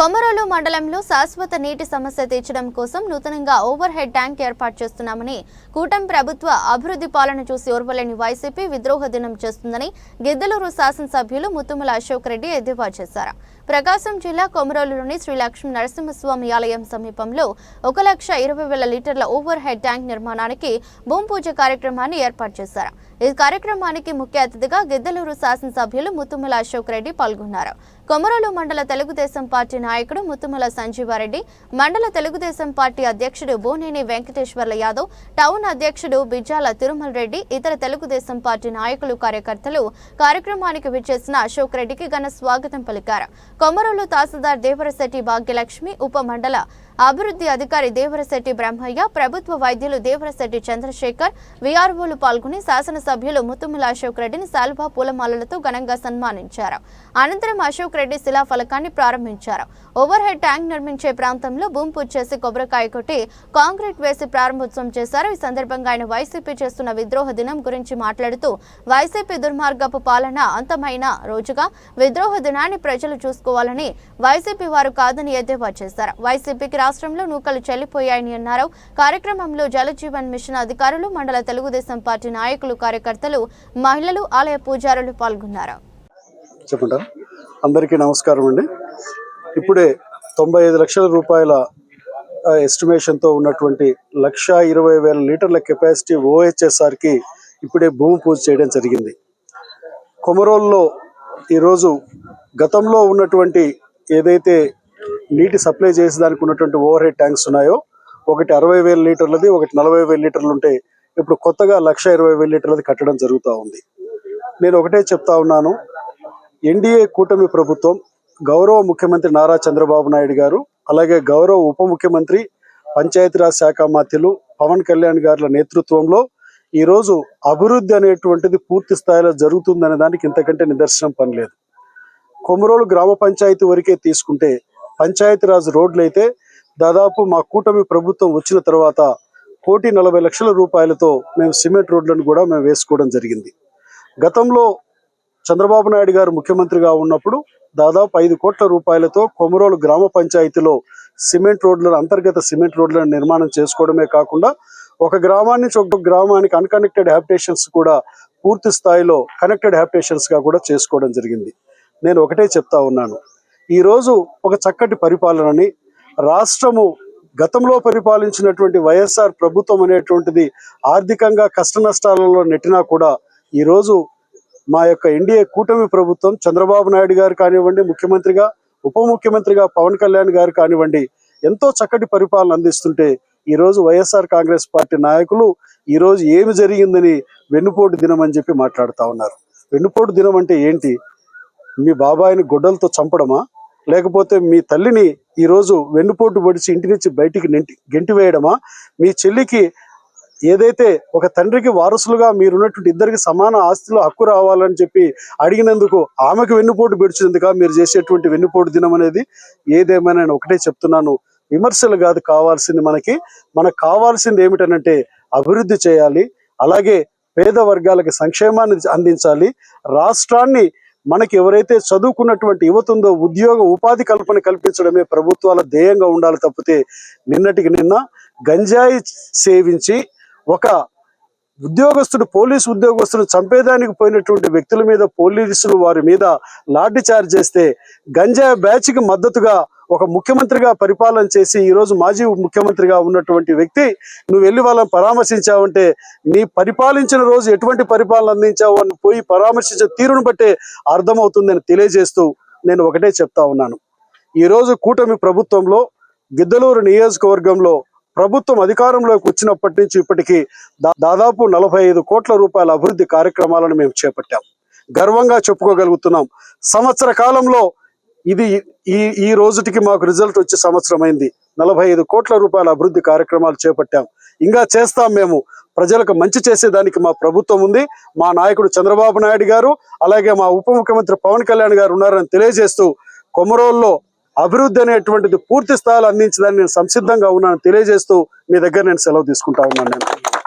కొమరోలు మండలంలో శాశ్వత నీటి సమస్య తీర్చడం కోసం నూతనంగా ఓవర్ హెడ్ ట్యాంక్ ఏర్పాటు చేస్తున్నామని కూటమి ప్రభుత్వ అభివృద్ధి పాలన చూసి ఓర్వలేని వైసీపీ విద్రోహ దినం చేస్తుందని గిద్దలూరు శాసనసభ్యులు ముత్తుమల అశోక్ రెడ్డి ఎద్దేవా చేశారు. ప్రకాశం జిల్లా కొమరోలులోని శ్రీ లక్ష్మీ నరసింహస్వామి ఆలయం సమీపంలో ఒక లక్ష ఇరవై వేల లీటర్ల ఓవర్ హెడ్ ట్యాంక్ నిర్మాణానికి భూమి పూజ కార్యక్రమాన్ని ఏర్పాటు చేశారు. ఈ కార్యక్రమానికి ముఖ్య అతిథిగా గిద్దలూరు శాసనసభ్యులు ముత్తుమల అశోక్ రెడ్డి పాల్గొన్నారు. కొమరలు మండల తెలుగుదేశం పార్టీ నాయకుడు ముత్తుమల సంజీవారెడ్డి మండల తెలుగుదేశం పార్టీ అధ్యక్షుడు బోనేని వెంకటేశ్వర్ల యాదవ్ టౌన్ అధ్యక్షుడు బిజ్జాల తిరుమల రెడ్డి ఇతర తెలుగుదేశం పార్టీ నాయకులు కార్యకర్తలు కార్యక్రమానికి విచ్చేసిన అశోక్ రెడ్డికి ఘన స్వాగతం పలికారు. కొమరలు తహసీల్దార్ దేవరశెట్టి భాగ్యలక్ష్మి ఉప మండల అభివృద్ధి అధికారి దేవరశెట్టి బ్రహ్మయ్య ప్రభుత్వ వైద్యులు దేవరశెట్టి చంద్రశేఖర్ వీఆర్ఓలు పాల్గొని శాసనసభ్యులు ముత్తుముల అశోక్ రెడ్డిని శాల్వా పూలమాలలతో ఘనంగా సన్మానించారు. అనంతరం అశోక్ రెడ్డి శిలాఫలకాన్ని ప్రారంభించారు. ఓవర్ హెడ్ ట్యాంక్ నిర్మించే ప్రాంతంలో భూమి పూజ చేసి కొబ్బరికాయ కొట్టి కాంక్రీట్ వేసి ప్రారంభోత్సవం చేశారు. ఈ సందర్భంగా ఆయన వైసీపీ చేస్తున్న విద్రోహ దినం గురించి మాట్లాడుతూ వైసీపీ దుర్మార్గపు పాలన అంతమైన రోజుగా విద్రోహ దినాన్ని ప్రజలు చూసుకోవాలని వైసీపీ వారు కాదని ఎద్దేవా చేశారు. వైసీపీకి రాష్ట్రంలో నూకలు చెల్లిపోయాయని అన్నారు. కార్యక్రమంలో జలజీవన్ మిషన్ అధికారులు మండల తెలుగుదేశం పార్టీ నాయకులు కార్యకర్తలు మహిళలు ఆలయ పూజారులు పాల్గొన్నారు. చెప్పుంటారు అందరికీ నమస్కారం అండి. ఇప్పుడే తొంభై ఐదు లక్షల రూపాయల ఎస్టిమేషన్తో ఉన్నటువంటి లక్ష ఇరవై వేల లీటర్ల కెపాసిటీ ఓహెచ్ఎస్ఆర్కి ఇప్పుడే భూమి పూజ చేయడం జరిగింది. కొమరోల్లో ఈరోజు గతంలో ఉన్నటువంటి ఏదైతే నీటి సప్లై చేసేదానికి ఉన్నటువంటి ఓవర్ హెడ్ ట్యాంక్స్ ఉన్నాయో ఒకటి అరవై వేల లీటర్లది ఒకటి నలభై వేల లీటర్లు ఉంటే ఇప్పుడు కొత్తగా లక్ష ఇరవై వేల లీటర్లది కట్టడం జరుగుతూ ఉంది. నేను ఒకటే చెప్తా ఉన్నాను. ఎన్డీఏ కూటమి ప్రభుత్వం గౌరవ ముఖ్యమంత్రి నారా చంద్రబాబు నాయుడు గారు అలాగే గౌరవ ఉప ముఖ్యమంత్రి పంచాయతీరాజ్ శాఖ మాత్యులు పవన్ కళ్యాణ్ గారుల నేతృత్వంలో ఈరోజు అభివృద్ధి అనేటువంటిది పూర్తి స్థాయిలో జరుగుతుందనే దానికి ఇంతకంటే నిదర్శనం పనిలేదు కొమరోలు గ్రామ పంచాయతీ వరకే తీసుకుంటే పంచాయతీరాజ్ రోడ్లు అయితే దాదాపు మా కూటమి ప్రభుత్వం వచ్చిన తర్వాత కోటి నలభై లక్షల రూపాయలతో మేము సిమెంట్ రోడ్లను కూడా మేము వేసుకోవడం జరిగింది. గతంలో చంద్రబాబు నాయుడు గారు ముఖ్యమంత్రిగా ఉన్నప్పుడు దాదాపు ఐదు కోట్ల రూపాయలతో కొమరోలు గ్రామ పంచాయతీలో సిమెంట్ రోడ్లను అంతర్గత సిమెంట్ రోడ్లను నిర్మాణం చేసుకోవడమే కాకుండా ఒక గ్రామాన్ని నుంచి ఒక గ్రామానికి అన్కనెక్టెడ్ హ్యాబిటేషన్స్ కూడా పూర్తి స్థాయిలో కనెక్టెడ్ హ్యాబిటేషన్స్గా కూడా చేసుకోవడం జరిగింది. నేను ఒకటే చెప్తా ఉన్నాను. ఈరోజు ఒక చక్కటి పరిపాలనని రాష్ట్రము గతంలో పరిపాలించినటువంటి వైఎస్ఆర్ ప్రభుత్వం అనేటువంటిది ఆర్థికంగా కష్ట నష్టాలలో నెట్టినా కూడా ఈరోజు మా యొక్క ఎన్డీఏ కూటమి ప్రభుత్వం చంద్రబాబు నాయుడు గారు కానివ్వండి ముఖ్యమంత్రిగా ఉప ముఖ్యమంత్రిగా పవన్ కళ్యాణ్ గారు కానివ్వండి ఎంతో చక్కటి పరిపాలన అందిస్తుంటే ఈ రోజు వైఎస్ఆర్ కాంగ్రెస్ పార్టీ నాయకులు ఈరోజు ఏమి జరిగిందని వెన్నుపోటు దినం అని చెప్పి మాట్లాడుతూ ఉన్నారు. వెన్నుపోటు దినం అంటే ఏంటి? మీ బాబాయిని గొడ్డలతో చంపడమా? లేకపోతే మీ తల్లిని ఈరోజు వెన్నుపోటు పొడిచి ఇంటి నుంచి బయటికి నెంటి గెంటి వేయడమా? మీ చెల్లికి ఏదైతే ఒక తండ్రికి వారసులుగా మీరున్నటువంటి ఇద్దరికి సమాన ఆస్తిలో హక్కు రావాలని చెప్పి అడిగినందుకు ఆమెకు వెన్నుపోటు పెడిచినందుక మీరు చేసేటువంటి వెన్నుపోటు దినం అనేది? ఏదేమైనా నేను ఒకటే చెప్తున్నాను. విమర్శలు కాదు కావాల్సింది మనకి. మనకు కావాల్సింది ఏమిటనంటే అభివృద్ధి చేయాలి. అలాగే పేద వర్గాలకి సంక్షేమాన్ని అందించాలి. రాష్ట్రాన్ని మనకి ఎవరైతే చదువుకున్నటువంటి యువత ఉందో ఉద్యోగ ఉపాధి కల్పన కల్పించడమే ప్రభుత్వాల ధ్యేయంగా ఉండాలి తప్పితే నిన్నటికి నిన్న గంజాయి సేవించి ఒక ఉద్యోగస్తుడు పోలీసు ఉద్యోగస్తుడు చంపేదానికి పోయినటువంటి వ్యక్తుల మీద పోలీసులు వారి మీద లాఠీ చార్జ్ చేస్తే గంజా బ్యాచ్కి మద్దతుగా ఒక ముఖ్యమంత్రిగా పరిపాలన చేసి ఈరోజు మాజీ ముఖ్యమంత్రిగా ఉన్నటువంటి వ్యక్తి నువ్వు వెళ్ళి వాళ్ళని పరామర్శించావంటే నీ పరిపాలించిన రోజు ఎటువంటి పరిపాలన అందించావు? అని పోయి పరామర్శించే తీరును బట్టే అర్థమవుతుందని తెలియజేస్తూ నేను ఒకటే చెప్తా ఉన్నాను. ఈరోజు కూటమి ప్రభుత్వంలో గిద్దలూరు నియోజకవర్గంలో ప్రభుత్వం అధికారంలోకి వచ్చినప్పటి నుంచి ఇప్పటికీ దా- దాదాపు నలభై ఐదు కోట్ల రూపాయల అభివృద్ధి కార్యక్రమాలను మేము చేపట్టాం. గర్వంగా చెప్పుకోగలుగుతున్నాం. సంవత్సర కాలంలో ఇది ఈ ఈ రోజుటికి మాకు రిజల్ట్ వచ్చే సంవత్సరమైంది నలభై ఐదు కోట్ల రూపాయల అభివృద్ధి కార్యక్రమాలు చేపట్టాం. ఇంకా చేస్తాం మేము. ప్రజలకు మంచి చేసేదానికి మా ప్రభుత్వం ఉంది. మా నాయకుడు చంద్రబాబు నాయుడు గారు అలాగే మా ఉప ముఖ్యమంత్రి పవన్ కళ్యాణ్ గారు ఉన్నారని తెలియజేస్తూ కొమరోల్లో అభివృద్ధి అనేటువంటిది పూర్తి స్థాయిలో అందించడానికి నేను సంసిద్ధంగా ఉన్నాను తెలియజేస్తూ మీ దగ్గర నేను సెలవు తీసుకుంటా ఉన్నాను. నేను